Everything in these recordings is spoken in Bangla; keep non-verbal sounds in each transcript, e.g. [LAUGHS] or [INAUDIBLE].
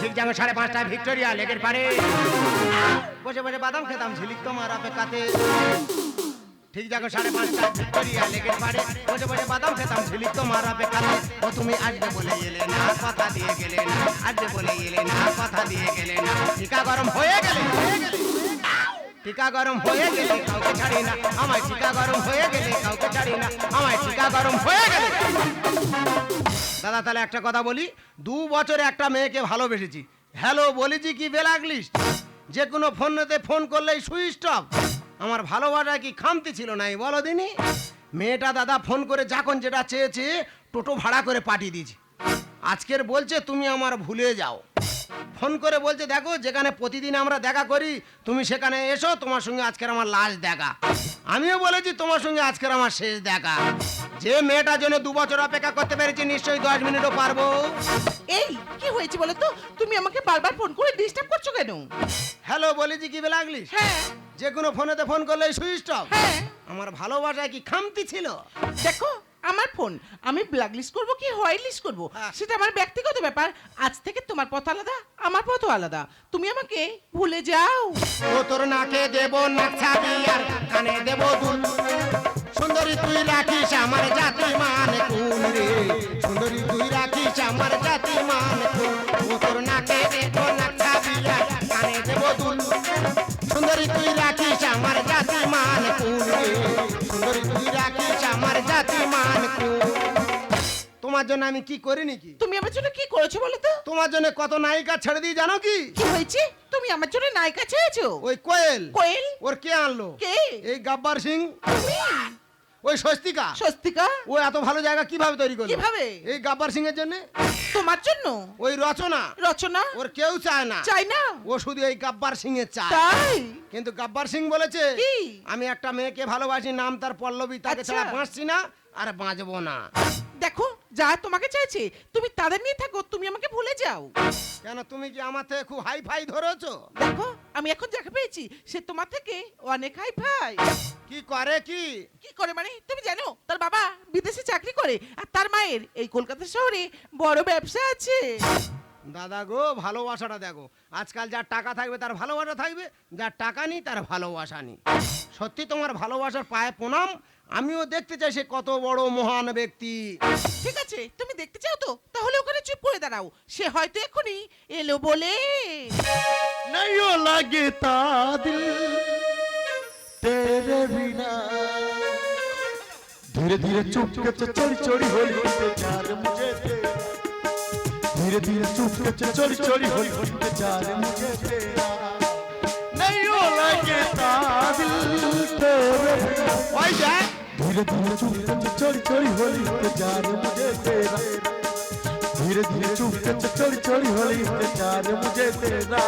ঠিক যাব সাড়ে পাঁচটায় ভিক্টোরিয়া লেকের পারে বসে বসে বাদাম খেতাম, ঝিলিক তোমার অপেক্ষাতে। ঠিক যাকো সাড়ে পাঁচটা ভিক্টোরিয়া লেকের পারে বসে বসে বাদাম খেতাম, ঝিলিক তোমার অপেক্ষাতে। ও তুমি আসবে বলে এলে না, কথা দিয়ে গেলে না, আসবে বলে এলে না, কথা দিয়ে গেলে না। টিকা গরম হয়ে গেলে হয়ে গেলে। টিকা গরম হয়ে গেলে কাউকে ছাড়ি না। আমায় টিকা গরম হয়ে গেলে কাউকে ছাড়ি না। আমায় টিকা গরম হয়ে গেলে দাদা, তাহলে একটা কথা বলি। দু বছরে একটা মেয়েকে ভালোবেসেছি। হ্যালো, বলেছি কি বেলাগলিস যে কোনো ফোনেতে ফোন করলেই সুইচ অফ। আমার ভালোবাসা কি খামতি ছিল নাই বলো দিনি? মেয়েটা দাদা ফোন করে যখন যেটা চেয়েছে, টোটো ভাড়া করে পাঠিয়ে দিয়েছি। আজকের বলছে, তুমি আমার ভুলে যাও। ফোন করে বলছে দেখো যেখানে প্রতিদিন আমরা দেখা করি তুমি সেখানে এসো তোমার সঙ্গে আজকের আমার লাস্ট দেখা। আমিও বলেছি তোমার সঙ্গে আজকের আমার শেষ দেখা। যে মেয়েটার জন্য দু বছর অপেক্ষা করতে পেরেছি নিশ্চয়ই দশ মিনিটও পারব। এই কি হয়েছে বলো তো? তুমি আমাকে বারবার ফোন করে ডিস্টার্ব করছ কেন? হ্যালো বলেছি কি লাগলি হ্যাঁ। যে কোনো ফোনেতে ফোন করলে সুইচ অফ হ্যাঁ। আমার ভালোবাসায় কি খামতি ছিল? দেখো আমার ফোন আমি ব্ল্যাক লিস্ট করব কি হোয়াইট লিস্ট করব? হ্যাঁ। সেটা আমার ব্যক্তিগত ব্যাপার। আজ থেকে তোমার পথ আলাদা আমার পথ আলাদা। তুমি আমাকে ভুলে যাও। ও তোর নাকে দেব নাকছাবি আর কানে দেব দুল। সুন্দরী তুই রাখিস আমার জাতি মান কোন রে। সুন্দরী তুই রাখিস আমার জাতি মান কোন ও তোর নাকে দেব জন্য আমি কি করিনি কি? তুমি আমার জন্য কি করেছ বলো তো? তোমার জন্য কত নায়িকা ছেড়ে দিই জানো কি? কি হয়েছে? তুমি আমার জন্য নায়িকা চেয়েছো ওই কোয়েল। কোয়েল? ওর কে আনলো? কে? এই গাব্বার সিং। ওই স্বস্তিকা। স্বস্তিকা? ও এত ভালো জায়গা কীভাবে তৈরি করল? কীভাবে? এই গাব্বার সিং এর জন্য? তোমার জন্য? ওই রচনা। রচনা? ওর কেউ চায় না। চায় না? ও শুধু এই গাব্বার সিং এর চায়। তাই? কিন্তু গাব্বার সিং বলেছে কি? আমি একটা মেয়েকে ভালোবাসি নাম তার পল্লবী। তাকে আচ্ছা। ছাড়া বাঁচছি না আর বাঁচবো না। দেখো যা তোমাকে চাইছে তুমি তাদের নিয়ে থাকো তুমি আমাকে ভুলে যাও। কেন তুমি কি আমার থেকে খুব হাই ফাই ধরেছো? দেখো আমি এখন যাকে পেয়েছি সে তোমার থেকে অনেক হাই ফাই কি করে কি? কি করে মানে তুমি জানো তার বাবা বিদেশে চাকরি করে আর তার মায়ের এই কলকাতা শহরে বড় ব্যবসা আছে। দাদা গো ভালোবাসাটা দেখো আজকাল যার টাকা থাকবে তার ভালোবাসা থাকবে যার টাকা নেই তার ভালোবাসা নেই। সত্যি তোমার ভালোবাসার পায়ে প্রণাম আমিও দেখতে চাই সে কত বড় মহান ব্যক্তি ঠিক আছে তুমি দেখতে চাও তো তাহলে ওখানে চুপ করে দাঁড়াও সে হয়তো এখনই এলো বলে नहीं लगता दिल तेरे बिना धीरे धीरे चुप के चोरी चोरी होली इंतजार मुझे तेरा धीरे धीरे चुप के चोरी चोरी होली इंतजार मुझे तेरा नहीं लगता दिल तेरे बिना ওই দেখ धीरे धीरे चुप के चोरी चोरी होली इंतजार मुझे तेरा धीरे धीरे चुप के चोरी चोरी होली इंतजार मुझे तेरा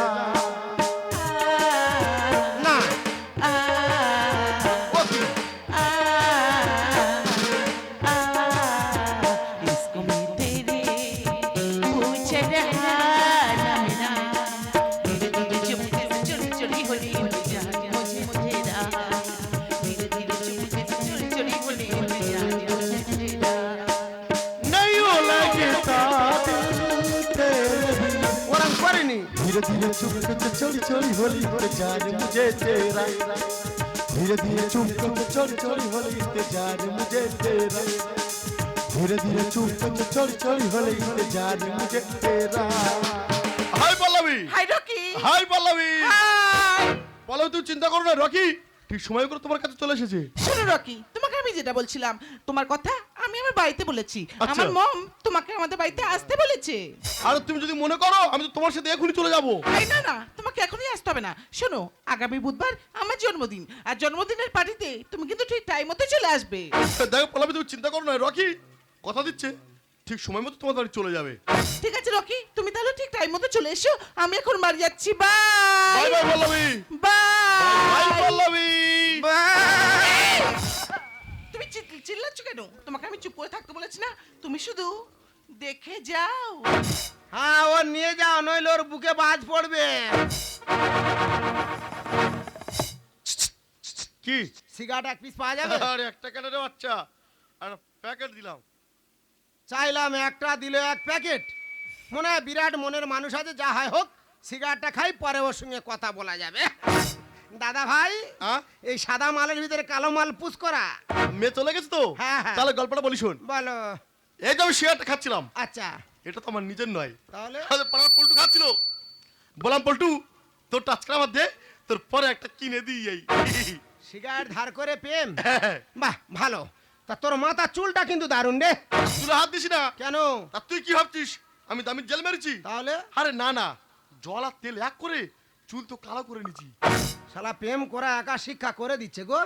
चोरी चोरी होली इंतजार मुझे तेरा धीरे धीरे चुप के चोरी चोरी होली इंतजार मुझे तेरा धीरे धीरे चुप के चोरी चोरी होली इंतजार मुझे तेरा hi Pallavi hi Rocky hi Pallavi hi Pallavi তুমি চিন্তা করো না রকি ঠিক সময় করে তোমার কাছে চলে এসেছে শোনো রকি তোমাকে আমি যেটা বলছিলাম তোমার কথা আমি আমার বাড়িতে বলেছি। আচ্ছা। আমার মম তোমাকে আমাদের বাড়িতে আসতে বলেছে। আর তুমি যদি মনে করো আমি তো তোমার সাথে এখনই চলে যাব। এই না না তোমাকে এখনই আসতে হবে না। শোনো আগামী বুধবার আমার জন্মদিন। আর জন্মদিনের পার্টিতে তুমি কিন্তু ঠিক টাইম মতো চলে আসবে। দেখো পল্লবী তুমি চিন্তা করো না রকি কথা দিচ্ছে ঠিক সময় মতো তোমার বাড়ি চলে যাবে। ঠিক আছে রকি তুমি তাহলে ঠিক টাইম মতো চলে এসো আমি এখন বাড়ি যাচ্ছি। Bye bye bye Pallavi! Bye কেন? তোমাকে আমি চুপ করে থাকতে বলেছি না? তুমি শুধু দেখে যাও। হ্যাঁ ও নিয়ে যাও নইলে ওর বুকে বাজ পড়বে। কি? সিগারেট এক পিস পাওয়া যাবে? আরে একটা কেন রে বাচ্চা? আর প্যাকেট দিলাম। চাইলাম একটা দিলে এক প্যাকেট মনে হয় বিরাট মনের মানুষ আছে যা হয় হোক সিগারেটটা খাই পরে ওর সঙ্গে কথা বলা যাবে। দাদা ভাই হ্যাঁ? এই সাদা মালের ভিতরে কালো মাল পুষ করা। মেয়ে চলে গেছে তো? হ্যাঁ, হ্যাঁ। তাহলে গল্পটা বলি শোন। বলো। এই যে আমি সিগারেটটা খাচ্ছিলাম। আচ্ছা। এটা তো আমার নিজের নয়। তাহলে? পাড়ার পল্টু খাচ্ছিল। বললাম পল্টু তোর টাচকার মধ্যে তোর পরে একটা কিনে দিই এই। সিগারেট ধার করে প্রেম? বাহ ভালো। তা তোর মাথা চুলটা কিন্তু দারুণ রে। তুই হাত দিস না। কেন? তা তুই কি ভাবছিস? আমি দামি জেল মেরেছি? তাহলে? আরে না না। জল আর তেল এক করে চুল তো কালো করে নিছি শালা প্রেম করা একা শিক্ষা করে দিচ্ছে গো।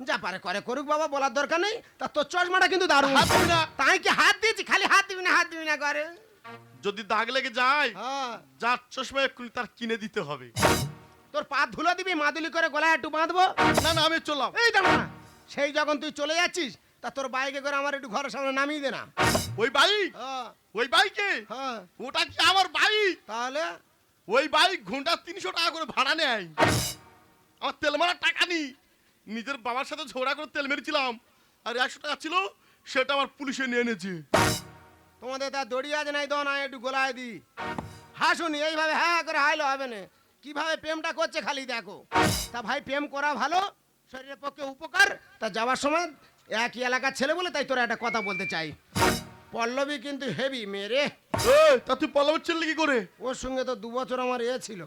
যা পারে করে করুক বাবা বলার দরকার নেই। তা তোর চশমাটা কিন্তু দারুণ। হাত দিবি না। তাই কি হাত দিয়েছি? খালি হাত দিবি না হাত দিবি না করে। যদি দাগ লেগে যায় হ্যাঁ। যার চশমা এক্ষুনি তার কিনে দিতে হবে। তোর পা ধুলো দিবি মাদুলি করে গলায় একটু বাঁধবো। না না আমি চললাম। এই দাঁড়া না সেই যখন তুই চলে যাচ্ছিস তা তোর বাইকে করে আমার একটু ঘরের সামনে নামিয়ে দে না। ওই বাইক হ্যাঁ। ওই বাইকে? হ্যাঁ। ওটা কি আমার বাইক? তাহলে? ওই বাইক ঘণ্টা তিনশো টাকা করে ভাড়া নেয়। আমার তেল মারার টাকা নেই। নিজের বাবার সাথে ঝগড়া করে তেল মেরেছিলাম। আর একশো টাকা ছিল সেটা আমার পুলিশে নিয়ে এনেছে। তোমাদের তা দড়ি আছে নাই? দাও না একটু গোলায় দি হাসুনি এইভাবে হ্যাঁ করে হাইলো হবে না। কীভাবে প্রেমটা করছে খালি দেখো। তা ভাই প্রেম করা ভালো শরীরের পক্ষে উপকার। তা যাওয়ার সময় একই এলাকার ছেলে বলে তাই তোরা একটা কথা বলতে চাই। পল্লবী কিন্তু হেভি মেরে তা তুই পল্লবের ছেলে কি করে? ওর সঙ্গে তো দু বছর আমার এ ছিল।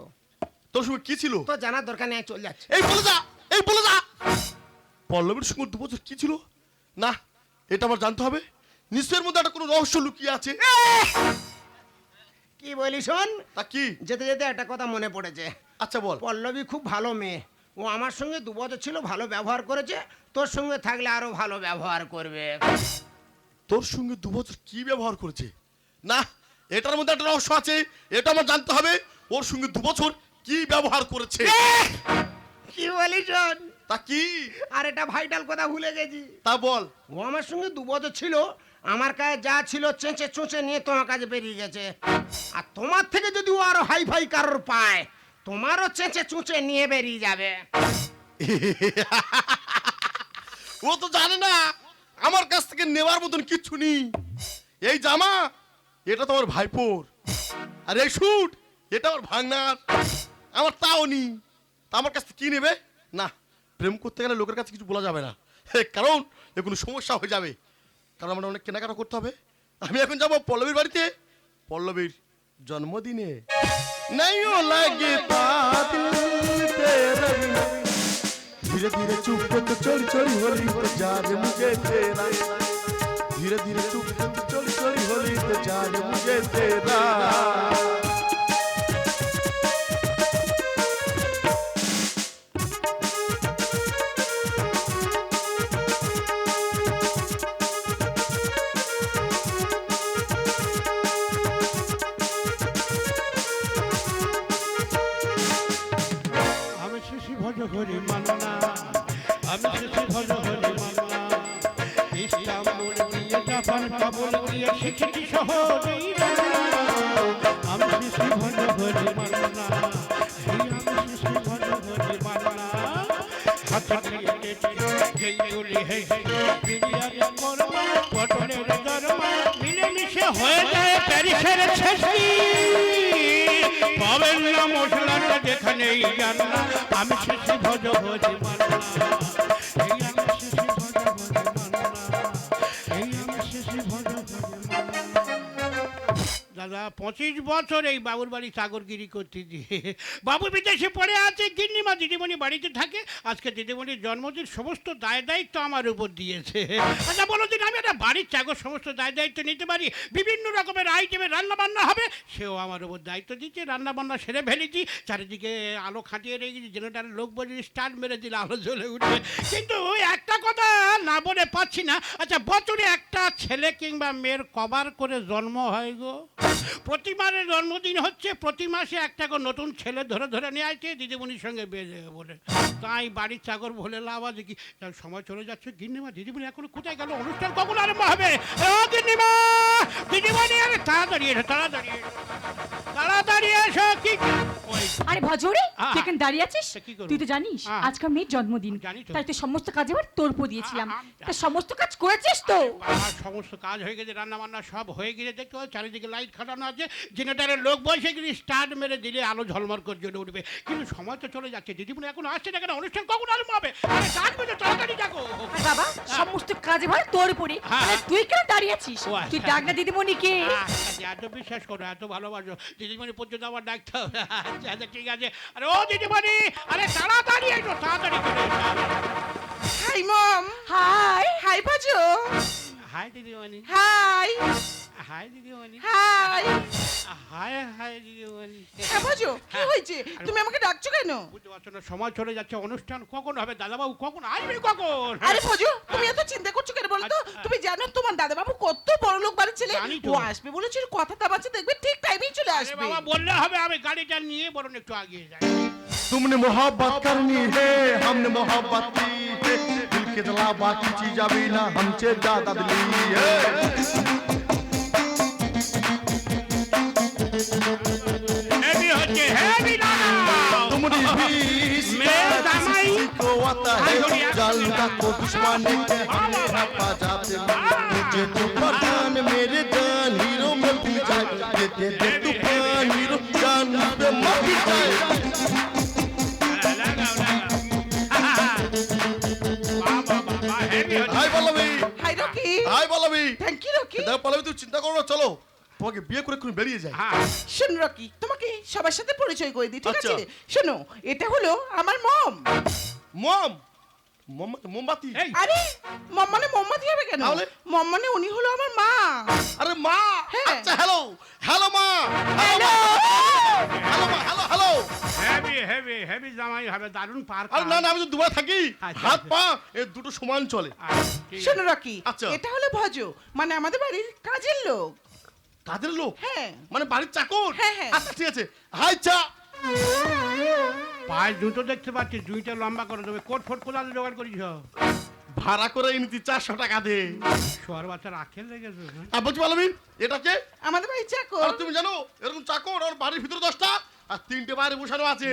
তোর সঙ্গে কি ছিল? তো জানার দরকার নেই চলে যাচ্ছে। এই বলে যা এই বলে যা। পল্লবের সঙ্গে দু বছর কি ছিল? না এটা আমার জানতে হবে। নিশ্চয়ের মধ্যে একটা কোনো রহস্য লুকিয়ে আছে। কি বলি শোন? তা কি? যেতে যেতে একটা কথা মনে পড়েছে। আচ্ছা বল। পল্লবী খুব ভালো মেয়ে। ও আমার সঙ্গে দু বছর ছিল ভালো ব্যবহার করেছে। তোর সঙ্গে থাকলে আরও ভালো ব্যবহার করবে। তোর সঙ্গে দু বছর কি ব্যবহার করেছে? না এটার মধ্যে একটা রহস্য আছে। এটা আমার জানতে হবে। ওর সঙ্গে দু বছর কি ব্যবহার করেছে? কি বলি শোন? তা কি? আর এটা ভাইটাল কথা ভুলে গেছি। তা বল। ও আমার সঙ্গে দু বছর ছিল আমার কাছে যা ছিল চেঁচে চুঁচে নিয়ে তোমার কাছে বেরিয়ে গেছে। আর তোমার থেকে যদি ও আরও হাই ফাই কারোর পায় তোমারও চেঁচে চুঁচে নিয়ে বেরিয়ে যাবে। [LAUGHS] ও তো জানে না আমার কাছ থেকে নেওয়ার মতন কিচ্ছু নেই। এই জামা এটা তোমার ভাইপোর। আর এই শুট এটা আমার ভাঙনার। আমার তাও নি তা আমার কাছ থেকে কী নেবে? না, প্রেম করতে গেলে লোকের কাছে কিছু বলা যাবে না। কারণ এ কোনো সমস্যা হয়ে যাবে। কারণ আমার অনেক কেনাকাটা করতে হবে। আমি এখন যাব পল্লবীর বাড়িতে। পল্লবীর জন্মদিনে। লাগে ধীরে ধীরে চুপ করতে চলি চড়ি হলি যার মুখে তেরা। ধীরে ধীরে চুপ করতে চলি চড়ি হলি যা মুখে তেরা। শিখেছি শহরেই আমি শিশি ভজ হরি মান্না আমি শিশি ভজ হরি মান্না হাত যেই গুলি হেসে বিরিয়ানি করবা পটলের ভজ ভজি পঁচিশ বছর এই বাবুর বাড়ি সাগরগিরি করতে দিয়ে বাবু বিদেশে পড়ে আছে, গিন্নিমা দিদিমণি বাড়িতে থাকে। আজকে দিদিমণির জন্মদিন, সমস্ত দায় দায়িত্ব আমার উপর দিয়েছে। আচ্ছা বলো দিন আমি একটা বাড়ির চাকর, সমস্ত দায় দায়িত্ব নিতে পারি। বিভিন্ন রকমের আইটেমে রান্না বান্না হবে, সেও আমার উপর দায়িত্ব দিচ্ছে। রান্না বান্না সেরে ফেলেছি। চারিদিকে আলো খাটিয়ে রেখেছি জেনারেটারের লোক বলি স্টার্ট মেরে দিলে আলো জ্বলে উঠবে। কিন্তু ওই একটা কথা না বলে পাচ্ছি না। আচ্ছা বছরে একটা ছেলে কিংবা মেয়ের কবার করে জন্ম হয় গো? প্রতিমারের জন্মদিন হচ্ছে প্রতি মাসে একটা করে নতুন ছেলে ধরে ধরে নিয়ে আসছে দিদিমণির সঙ্গে বিয়ে দেবে বলে তাই বাড়ির চাকর বলে লাভ আছে কি? সময় চলে যাচ্ছে গিন্নিমা দিদিমণি এখন কোথায় গেল? অনুষ্ঠান কখন আরম্ভ হবে? গিন্নিমা দিদিমণি আরে তাড়াতাড়ি এসো তাড়াতাড়ি তাড়াতাড়ি এসো কি আরে ভজরে। দাঁড়িয়ে আছিস? তুই তো জানিস আজকে মেয়ের জন্মদিন। জানি তাই তো সমস্ত কাজ এবার তোর পো দিয়েছিলাম। তা সমস্ত কাজ করেছিস তো? সমস্ত কাজ হয়ে গেছে রান্না বান্না সব হয়ে গেছে দেখতে চারিদিকে লাইট খাটানো আছে জেনারেটারের লোক বসে কিন্তু স্টার্ট মেরে দিলে আলো ঝলমল করে জ্বলে উঠবে। কিন্তু সময় তো চলে যাচ্ছে দিদিমণি এখন আসছে না কেন? অনুষ্ঠান কখন আরম্ভ হবে? আরে ডাকবে তো তাড়াতাড়ি ডাকো আর বাবা সমস্ত কাজ এবার তোর উপরে হ্যাঁ। তুই কেন দাঁড়িয়ে আছিস ও আচ্ছা। তুই ডাক না দিদিমণিকে। আচ্ছা, আচ্ছা, এত বিশ্বাস করো এত ভালোবাসো। দিদিমণি পর্যন্ত আমার ডাকতে হবে। আচ্ছা আচ্ছা ঠিক আছে। আরে ও দিদিমণি আরে তাড়াতাড়ি একটু তাড়াতাড়ি করে হাই মম। হাই। হাই ভাজো। হাই দিদিমণি। হাই। হাই দিদিমণি হাই হাই হাই দিদিমণি হ্যাঁ ভাজো কি হয়েছে তুমি আমাকে ডাকছো কেন বুঝতে পারছো না সময় চলে যাচ্ছে অনুষ্ঠান কখন হবে দাদাবাবু কখন আসবে কখন আরে ভজু তুমি এত চিন্তা করছো কেন বলো তো আচ্ছা। তুমি জানো তোমার দাদা বাবু কত বড় লোক বাড়ির ছেলে জানি তো। ও আসবে বলেছিল কথা দাবাচ্ছে দেখবে ঠিক টাইমেই চলে আরে আসবে বাবা বললে হবে আমি গাড়িটা নিয়ে বরং একটু আগিয়ে যাই तुमने मोहब्बत करनी है हमने मोहब्बत की है दिल के जला बाकी चीज अभी ना हमसे ज्यादा दिली है হেভি হচ্ছে হেভি দাদা तुमने भी मैं दामाई। किसी को आता है जाल का को दुश्मन के हमें हपा जाते मुझे तो पठान मेरे जान हीरो में भी जाए ये दे दे तूफान हीरो जान पे मर जाए লাগাও লাগাও বাবা বাবা হেভি হচ্ছে hi Pallavi hi Rocky hi Pallavi thank you Rocky দেখো পল্লবী তুমি চিন্তা করো না চলো তোমাকে বিয়ে করে এক্ষুনি বেরিয়ে যায় হ্যাঁ। শোনো রকি তোমাকে সবার সাথে পরিচয় করে দিই ঠিক আচ্ছা। আছে? শোনো এটা হলো আমার মম। মম? মম মোমবাতি? এই। আরে মম মানে মোমবাতি হবে কেন? তাহলে? মম মানে উনি হলো আমার মা। আরে মা! হ্যাঁ। আচ্ছা হ্যালো হ্যালো মা! হ্যালো হ্যালো মা! Hello hello heavy heavy heavy জামাই হবে দারুণ আরে না না আমি তো দুবার থাকি। আচ্ছা, হাত আচ্ছা। পা এ দুটো সমান চলে। শোনো রকি আচ্ছা। এটা হলো ভজ মানে আমাদের বাড়ির কাজের লোক। কাদের লোক? হ্যাঁ। মানে বাড়ির চাকর? হ্যাঁ, হ্যাঁ। আচ্ছা ঠিক আছে। হাই চা। পায়ে দুটো দেখতে পাচ্ছি দুইটা লম্বা করে দেবে। কোট ফোট কোলা জোগাড় করিস ভাড়া করে এনেছি চারশো টাকা দে। শোয়ার বাচ্চার আখেল লেগেছে? আর বলছি পালাবি? এটা কে? আমাদের বাড়ির চাকর। আর তুমি জানো এরকম চাকর আর বাড়ির ভিতরে দশটা। আর তিনটে বাইরে বসানো আছে।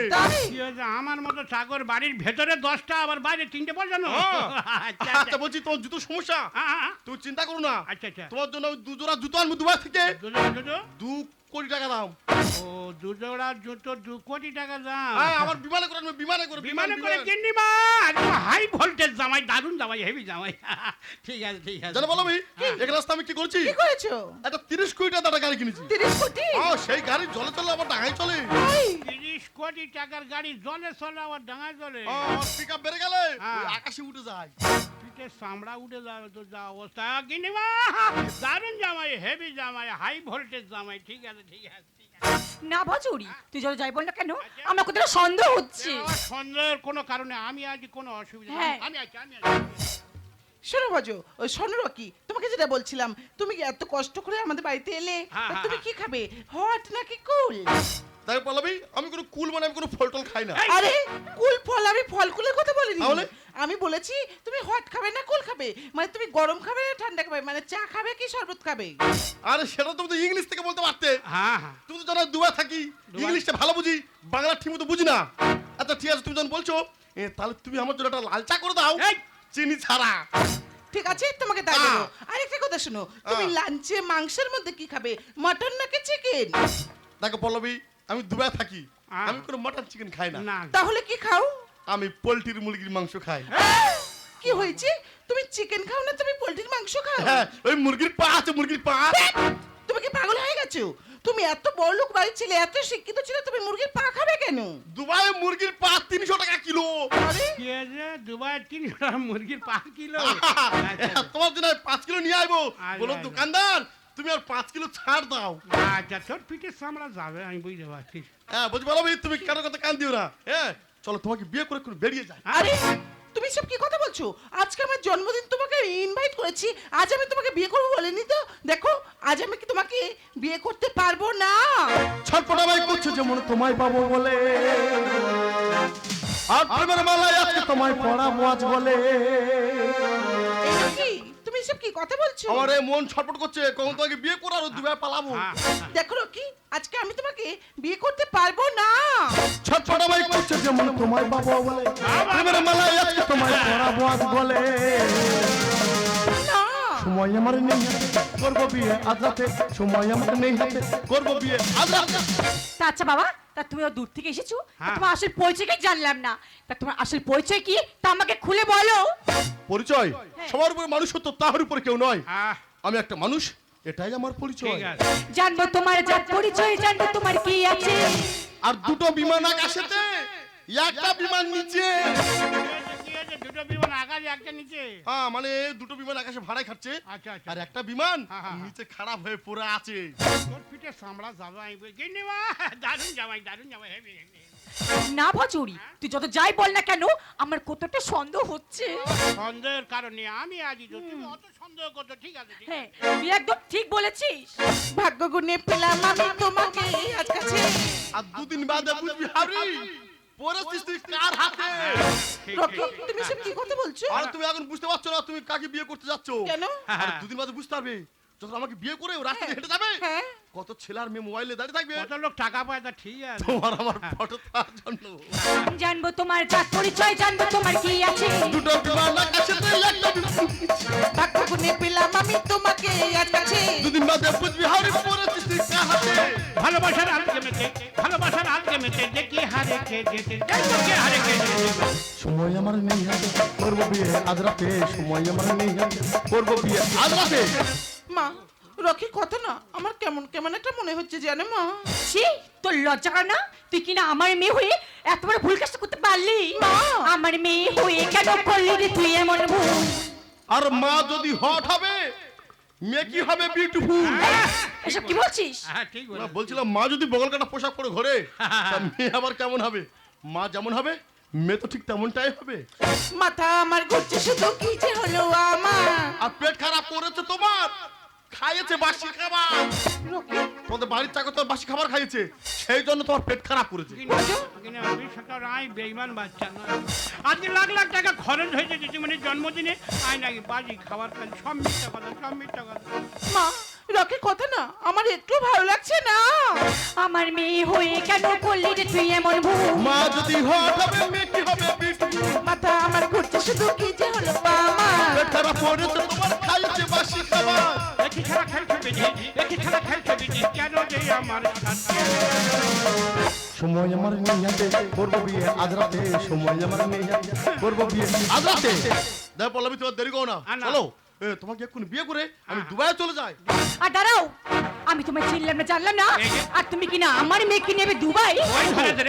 কি হয়েছে? আমার মতো ঠাকুর বাড়ির ভেতরে দশটা আবার বাইরে তিনটে বসানো? হ্যাঁ। আচ্ছা আচ্ছা আচ্ছা। বলছি তোমার জুতো সমস্যা? হ্যাঁ, হ্যাঁ, তুমি চিন্তা করো না। আচ্ছা আচ্ছা। তোমার জন্য আমি দু জুতো আনব দুবার থেকে। দু কোটি টাকা দাম ও দুজোড়া জুতো দু কোটি টাকা দাম হ্যাঁ আমার বিমানে করে আনব বিমানে করে বিমানে করে কিননি মা। হাই ভোল্টেজ জামাই দারুণ জামাই হেভি জামাই। [LAUGHS] ঠিক আছে ঠিক আছে। জানো বলো আমি হ্যাঁ। এক রাস্তা আমি কি করছি? কি করেছ? একটা তিরিশ কোটি টাকা গাড়ি কিনেছি। তিরিশ কোটি? ও সেই গাড়ি জলে চলে আবার ডাঙায় চলে। তাই? তিরিশ কোটি টাকার গাড়ি জলে চলে আবার ডাঙায় চলে। পিক আপ বেড়ে গেলে হ্যাঁ। আকাশে উঠে যায়। পিঠে চামড়া উঠে যাবে তো যা অবস্থা। কিনি দারুণ জামাই হেভি জামাই হাই ভোল্টেজ জামাই। ঠিক আছে ঠিক আছে না ভজুরি তুই যত যাই বল না কেন আমার কোথাও সন্দেহ হচ্ছে। সন্দেহের কোনো কারণে আমি আজ কোনো অসুবিধা হ্যাঁ। আমি আছি আমি আছি। শোনো ভজ ওই শোনো রকি তোমাকে যেটা বলছিলাম তুমি এত কষ্ট করে আমাদের বাড়িতে এলে? হ্যাঁ, হ্যাঁ, তুমি। কি খাবে? হট নাকি কুল? তাই বলবি আমি কোনো কুল মানে আমি কোনো ফল টল খাই না। আরে কুল ফল আমি ফল কুলের কথা বলিনি। তাহলে? আমি বলেছি তুমি হট খাবে না কুল খাবে? মানে তুমি গরম খাবে না ঠান্ডা খাবে? মানে চা খাবে কি শরবত খাবে? আরে সেটা তুমি তো ইংলিশ থেকে বলতে পারতে। হ্যাঁ হ্যাঁ। তুমি তো জানো দুবার থাকি। ইংলিশটা ভালো বুঝি বাংলা ঠিক মতো বুঝি না। আচ্ছা ঠিক আছে তুমি যখন বলছো এ, তাহলে তুমি আমার জন্য একটা লাল চা করে দাও। এই! চিনি ছাড়া। ঠিক আছে তোমাকে তাই দেবো আহ। আরেকটা কথা শোনো তুমি আহ। লাঞ্চে মাংসের মধ্যে কি খাবে? মটন নাকি চিকেন দেখো পল্লবী আমি দুবার থাকি আমি কোনো মটন চিকেন খাই না। তাহলে কি খাও? আমি পোলট্রির মুরগির মাংস খাই। কি হয়েছে? তুমি চিকেন খাও না তুমি পোল্ট্রির মাংস খাও? হ্যাঁ ওই মুরগির পা আছে মুরগির পা। তুমি কি পাগল হয়ে গেছো? তুমি এত বড় লোক বাড়ির ছেলে এত শিক্ষিত ছিল তুমি মুরগির পা খাবে কেন? দুবাই মুরগির পা তিনশো টাকা কিলো। আরে! কি আছে দুবাই তিনশো টাকা মুরগির পা কিলো? [LAUGHS] তোমার জন্য পাঁচ কিলো নিয়ে আসব আচ্ছা, বলো। দোকানদার তুমি আর পাঁচ কিলো ছাড় দাও। আচ্ছা তোর পিঠের চামড়া যাবে আমি বুঝতে পারছি। হ্যাঁ বলছি বলো ভাই তুমি কারও কথা কান দিও না? হ্যাঁ চলো তোমাকে বিয়ে করে একটু বেরিয়ে যায় আরে তুমি সব কি কথা বলছো? আজকে আমার জন্মদিন তোমাকে ইনভাইট করেছি আজ আমি তোমাকে বিয়ে করব বলিনি তো? দেখো আজ আমি কি তোমাকে বিয়ে করতে পারব না? ছটপটা ভাই করছ যেমন তোমায় পাবো বলে। আর প্রেমের মালায় আজকে তোমায় পড়াবো আজ বলে। তুমি এসব কি কথা বলছো? আমার এই মন ছটফট করছে কখন তোমাকে বিয়ে করার দুবার পালাবো। হ্যাঁ, দেখো কি আজকে আমি তোমাকে বিয়ে করতে পারব না। ছটফট আমায় করছে যেমন তোমায় বাবা বলে। প্রেমের মালায় আজকে তোমায় পরাবো আজ বলে। সময় আমার নেই। করব বিয়ে আজ রাতে সময় আমার নেই। হাতে করব বিয়ে আজ রাতে তা আচ্ছা বাবা তা তুমি ও দূর থেকে এসেছ? তা হ্যাঁ। তোমার আসল পরিচয়কে জানলাম না। তা তোমার আসল পরিচয় কি? তা আমাকে খুলে বলো। পরিচয়? সবার উপরে মানুষ হতো তাহার উপরে কেউ নয়। আহ, আমি একটা মানুষ এটাই আমার পরিচয়। ঠিক আছে। জানব তোমার জাত পরিচয় জানব তোমার কি আছে। আর দুটো বিমান আকাশেতে একটা বিমান নিচে? দুটো বিমান আকাশে একটা নিচে। হ্যাঁ মানে দুটো বিমান আকাশে ভাড়ায় খাচ্ছে। আচ্ছা আচ্ছা। আর একটা বিমান হ্যাঁ, হ্যাঁ, হ্যাঁ। নিচে খারাপ হয়ে পড়ে আছে। তোর পিঠে সামলা জামাই গিন্নিমা দারুণ জামাই দারুণ জামাই হেবি না ভচুরি তুই যত যাই বল না কেন আমার কতটা সন্দেহ হচ্ছে। সন্দেহের কারণে আমি আজই তুমি অত সন্দেহ করছ ঠিক আছে ঠিক হ্যাঁ তুই একদম ঠিক বলেছিস। ভাগ্য গুণে পেলাম আমি তোমাকে আজ কাছে আর দুদিন বাদে বুঝবি হারি পরিস্থিতি তুই কার হাতে? ঠিক, রকি ঠিক, ঠিক। তুমি সব কি কথা বলছো? আর তুমি এখন বুঝতে পারছ না তুমি কাকে বিয়ে করতে যাচ্ছ। কেন? দুদিন বাদে বুঝতে পারবে। যখন আমাকে বিয়ে করে ও রাস্তা দিয়ে হেঁটে যাবে হ্যাঁ। কত ছেলে আর মেয়ে মোবাইলে দাঁড়িয়ে থাকবে। কত লোক টাকা পায় তা ঠিক আছে তোমার আমার ফটো তার জন্য। জানব তোমার জাত পরিচয় জানব তোমার কি আছে। দুটো বিমান পেলাম আমি তোমাকে দুদিন বাদে বুঝবি হারি পরিস্থিতি কার হাতে? ভালোবাসার মেতে ভালোবাসার আজকে মেতে দেখি হারে কে যেতে দেখি হারে কে যেতে সময় আমার নেই করব বিয়ে আজ রাতে। সময় আমার নেই করব বিয়ে আজ রাতে। মা রকি কথা না আমার কেমন কেমন একটা মনে হচ্ছে জানো মা। ছি তোর লজ্জা কর না? তুই কিনা আমার মেয়ে হয়ে এত বড় ভুল কাজটা করতে পারলি? মা! আমার মেয়ে হয়ে কেন করলি রে তুই এমন ভুল? আর মা যদি হট হবে মেয়ে কি হবে বিউটিফুল এসব কি বলছিস? হ্যাঁ ঠিক বলে বলছিলাম মা যদি বগল কাটা পোশাক পরে ঘরে মেয়ে আবার কেমন হবে? মা যেমন হবে মেয়ে তো ঠিক তেমনটাই হবে। মাথা আমার ঘুরছে শুধু কি যে হলো আমার? আর পেট খারাপ করেছে তোমার? খাইয়েছে বাসি খাবার। তোমাদের বাড়ির চাকর তোর বাসি খাবার খাইয়েছে। সেই জন্য তোমার পেট খারাপ করেছে। আমি সেটা নাই বেইমান বাচ্চা নয়। আজকে লাখ লাখ টাকা খরচ হয়েছে জন্মদিনে। আই নাকি বাজি খাবার খাই সব মিথ্যা কথা সব মিথ্যা কথা। মা রকি কথা না আমার একটু ভালো লাগছে না। আমার মেয়ে হয়ে কেন করলি রে তুই এমন ভুল? মা যদি হট হবে মেয়ে কি হবে মাথা আমার ঘুরছে শুধু কি যে হলো পেট খারাপ করেছে তোমার খাইয়েছে বাসি খাবার। দেখি ছাড়া বিধি দেখি খেলা খেলছে বিধি কেন যে আমার সময় আমার নেই হাতে করব বিয়ে আজ রাতে। সময় আমার নেই হাতে করব বিয়ে আজ রাতে। দেখ পল্লবী তোমার দেরি করো না। চলো। এ, তোমাকে এক্ষুনি বিয়ে করে আমি দুবাই চলে যাই। আর দাঁড়াও। আমি তোমায় চিনলাম না জানলাম না। আর তুমি কিনা আমার মেয়েকে নেবে দুবাই।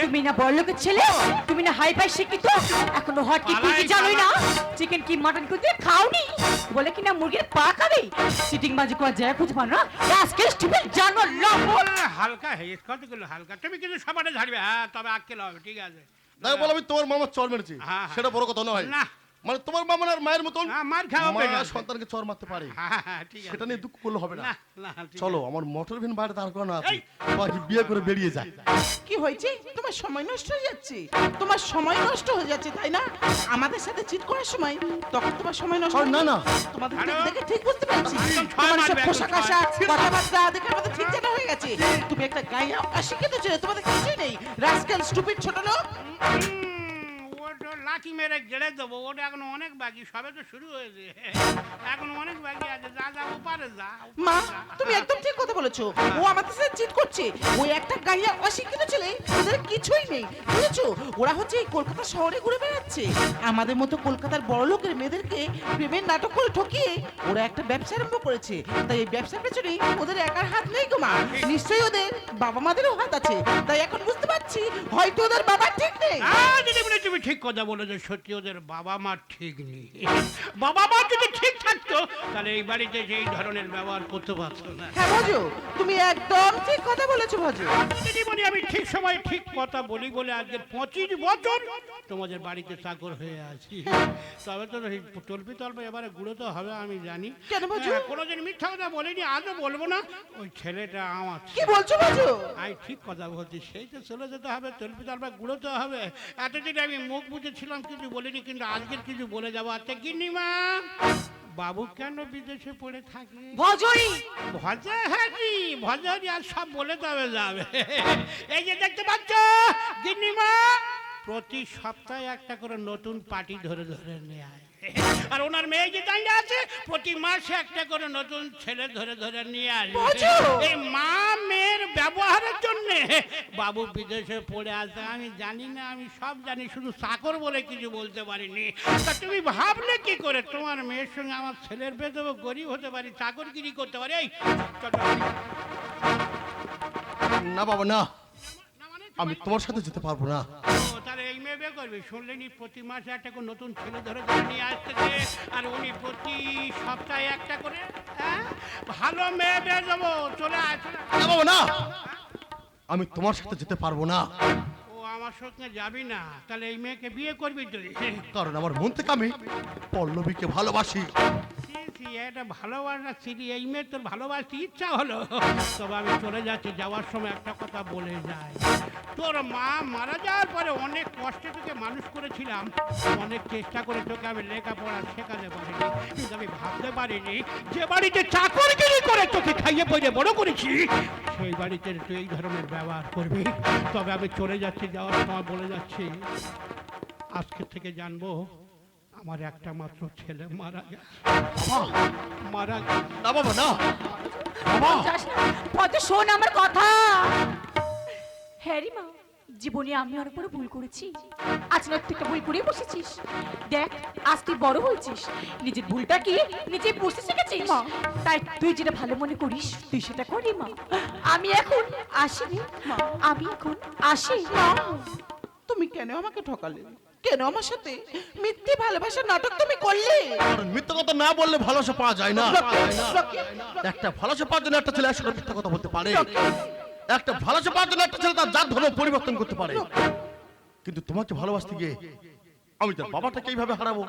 তুমি না বড় লোকের ছেলে তুমি না হাই ফাই শিক্ষিত এখনও হট কি কুলকি জানোই না। চিকেন কি মাটন কুলকি খাওনি? বলে কিনা মুরগির পা খাবে? সিটিং বাজি কোয়া যায় খুঁজে পান না। আজকে স্টুপিড জানো আহ, হালকা হেস কতগুলো হালকা? তুমি কিন্তু সবারে ঝাড়বে। হ্যাঁ তবে আটকে হবে ঠিক আছে। দেখ পল্লবী তোমার মামা চর মেরেছে। হ্যাঁ, হ্যাঁ। সেটা বড় কথা নয়। না মানে তোমার মামার আর মায়ের মতন? হ্যাঁ, মার খাওয়া মা হবে না। সন্তানকে চর মারতে পারে। হ্যাঁ হ্যাঁ ঠিক আছে। সেটা নিয়ে দুঃখ করলে হবে না। না না ঠিক চলো আমার মোটর ভ্যান বাইরে দাঁড় করানো আছে! বাকি বিয়ে করে বেরিয়ে যায়? কি হয়েছে? তোমার সময় নষ্ট হয়ে যাচ্ছে। তোমার সময় নষ্ট হয়ে যাচ্ছে তাই না? আমাদের সাথে চিট করার সময় তখন তোমার সময় নষ্ট না, না। তোমাদের দেখে ঠিক বুঝতে পারছি। তোমার সব পোশাক। আশাক কথাবার্তা দেখে আমাদের ঠিক জানা হয়ে গেছে। তুমি একটা গায়ে অশিক্ষিত ছেলে তোমাদের কিছুই নেই। রাস্কেল স্টুপিড ছোট লোক। ওটা মেরে গেড়ে দেবো ওটা এখন অনেক বাকি সবে তো শুরু হয়েছে। এখন অনেক বাকি আছে যা যা পারে যা মা তুমি একদম ঠিক কথা বলেছ। ও আমাদের সাথে চিট করছে। ওই একটা গাইয়া অশিক্ষিত ছেলে ওদের কিছুই নেই বুঝেছ? ওরা হচ্ছে এই কলকাতা শহরে ঘুরে বেড়াচ্ছে। আমাদের মতো কলকাতার বড় লোকের মেয়েদেরকে প্রেমের নাটক করে ঠকিয়ে ওরা একটা ব্যবসা আরম্ভ করেছে। তাই এই ব্যবসার পেছনে ওদের একার হাত নেই গো মা। নিশ্চয়ই ওদের বাবা মাদেরও হাত আছে। তাই এখন বুঝতে পারছি হয়তো ওদের বাবা ঠিক নেই। দিদিমণি তুমি ঠিক কথা বলেছ সত্যি ওদের বাবা মা ঠিক নেই। বাবা মা যদি ঠিক থাকতো তাহলে এই বাড়িতে সেই ধরনের ব্যবহার করতে পারতো না। হ্যাঁ ভজু তুমি একদম ঠিক কথা বলেছ ভজু। দিদিমণি আমি ঠিক সময় ঠিক কথা বলি বলে আজকে পঁচিশ বছর তোমাদের বাড়িতে চাকর হয়ে আছি। তবে তো এই টলপি তল্প এবারে গুঁড়ো তো হবে আমি জানি। কেন বাজু? হ্যাঁ, কোনোদিন মিথ্যা কথা বলিনি আজও বলব না ওই ছেলেটা আমার কি বলছো ভজু? আমি ঠিক কথা বলছি সেই তো চলে যেতে হবে তলপি তলপা গুঁড়োতে হবে। এতদিন আমি মুখ বুঝেছিলাম কিছু বলিনি কিন্তু আজকের কিছু বলে যাব। আচ্ছা গিন্নিমা বাবু কেন বিদেশে পড়ে থাকে? ভজরি। ভজা? হ্যারি ভজারি আর সব বলে তবে যাবে। এই যে দেখতে পাচ্ছ গিন্নিমা প্রতি সপ্তাহে একটা করে নতুন পার্টি ধরে ধরে নিয়ে আয়। আর ওনার মেয়ে যে দাঁড়িয়ে আছে প্রতি মাসে একটা করে নতুন ছেলে ধরে ধরে নিয়ে আসবে? এই মা মেয়ের ব্যবহারের জন্য বাবু বিদেশে পড়ে আসে আমি জানি না আমি সব জানি শুধু চাকর বলে কিছু বলতে পারিনি তা তুমি ভাবলে কি করে তোমার মেয়ের সঙ্গে আমার ছেলের বেদ গরিব হতে পারি চাকরগিরি করতে পারি এই না বাবা না মানে আমি তোমার সাথে যেতে পারব না বিয়ে করবি। শুনলেনি প্রতি মাসে একটা করে নতুন ছেলে ধরে নিয়ে আসতেছে আর উনি প্রতি সপ্তাহে একটা করে হ্যাঁ? ভালো মেয়ে বিয়ে দেবো চলে আয় চলে আয়। না? আমি তোমার সাথে যেতে পারব না। ও আমার সঙ্গে যাবি না। তাহলে এই মেয়েকে বিয়ে করবি তুই। কারণ আমার মন থেকে আমি পল্লবীকে ভালোবাসি। এটা ভালোবাসা ছিলি এই মেয়ে তোর ভালোবাসতে ইচ্ছা হলো। তবে আমি চলে যাচ্ছি যাওয়ার সময় একটা কথা বলে যাই। তোর মা মারা যাওয়ার পরে অনেক কষ্টে তোকে মানুষ করেছিলাম। অনেক চেষ্টা করে তোকে আমি লেখাপড়া শেখাতে পারিনি। কিন্তু আমি ভাবতে পারিনি যে বাড়িতে চাকরগিরি করে তোকে খাইয়ে পড়ে বড় করেছি সেই বাড়িতে তুই এই ধরনের ব্যবহার করবি। তবে আমি চলে যাচ্ছি যাওয়ার সময় বলে যাচ্ছি আজকে থেকে জানব আমার একটা মাত্র ছেলে মারা গেছে। মারা গেছে। না বাবা না। না। শোন আমার কথা। হ্যাঁ রে মা জীবনে আমি অনেক বড় ভুল করেছি। আজ না তুই একটা ভুল করে বসেছিস। দেখ আজ তুই বড় হয়েছিস। নিজের ভুলটা কি নিজে বুঝতে শিখেছিস। তাই তুই যেটা ভালো মনে করিস তুই সেটা করি মা। আমি এখন আসি রে। মা। আমি এখন আসি। মা, তুমি কেন আমাকে ঠকালে? কেন আমার সাথে মিথ্যে ভালোবাসার নাটক তুমি করলে? কারণ মিথ্যা কথা না বললে ভালোবাসা পাওয়া যায় না। একটা ভালোবাসা পাওয়ার জন্য একটা ছেলে একশো মিথ্যা কথা বলতে পারে। একটা ভালোবাসা পাওয়ার জন্য একটা ছেলে তার জাত ধর্ম পরিবর্তন করতে পারে। কিন্তু তোমাকে ভালোবাসতে গিয়ে আমি তার বাবাটাকে এইভাবে হারাবো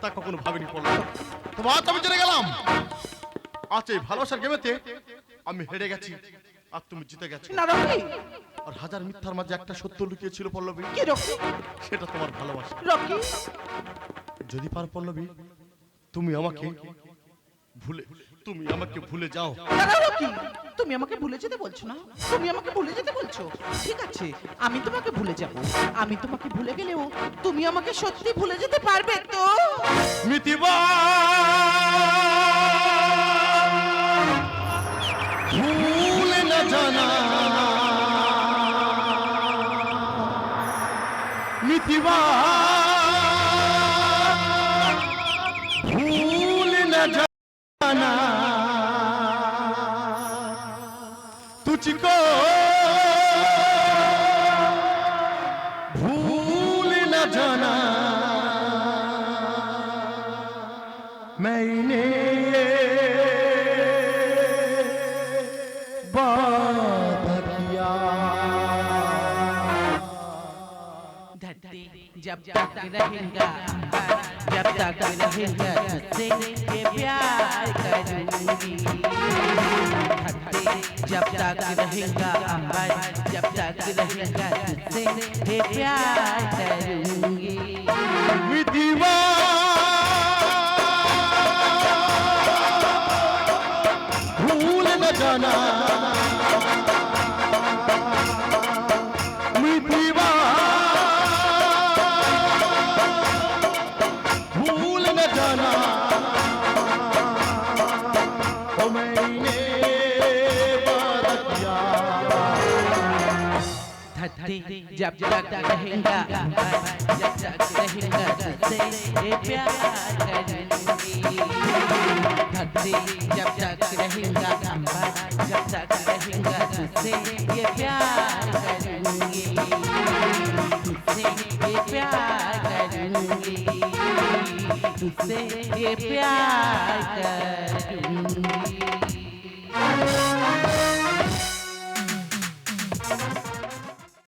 তা কখনো ভাবিনি পড়ল তোমার তো আমি জেনে গেলাম। আচ্ছা এই ভালোবাসার গেমেতে আমি হেরে গেছি আর তুমি জিতে গেছো। না রকি। আর হাজার মিথ্যার মাঝে একটা সত্য লুকিয়ে ছিল পল্লবী। কি রকি? সেটা তোমার ভালোবাসা। রকি? যদি পার পল্লবী তুমি আমাকে ভুলে তুমি আমাকে ভুলে যাও। না, তুমি আমাকে ভুলে যেতে বলছো না? তুমি আমাকে ভুলে যেতে বলছো? ঠিক আছে আমি তোমাকে ভুলে যাব। আমি তোমাকে ভুলে গেলেও তুমি আমাকে সত্যি ভুলে যেতে পারবে তো? মিতিবা ভুল না জানা। মিতিবা जब तक रहेगा जब तक रहेगा तुझसे ये प्यार करूँगी। जब तक रहेगा अंबर जब तक रहेगा तुझसे ये प्यार करूँगी। मितिवा भूल न जाना। जब तक रहेगा अंबर जब तक रहेगा तुझसे ये प्यार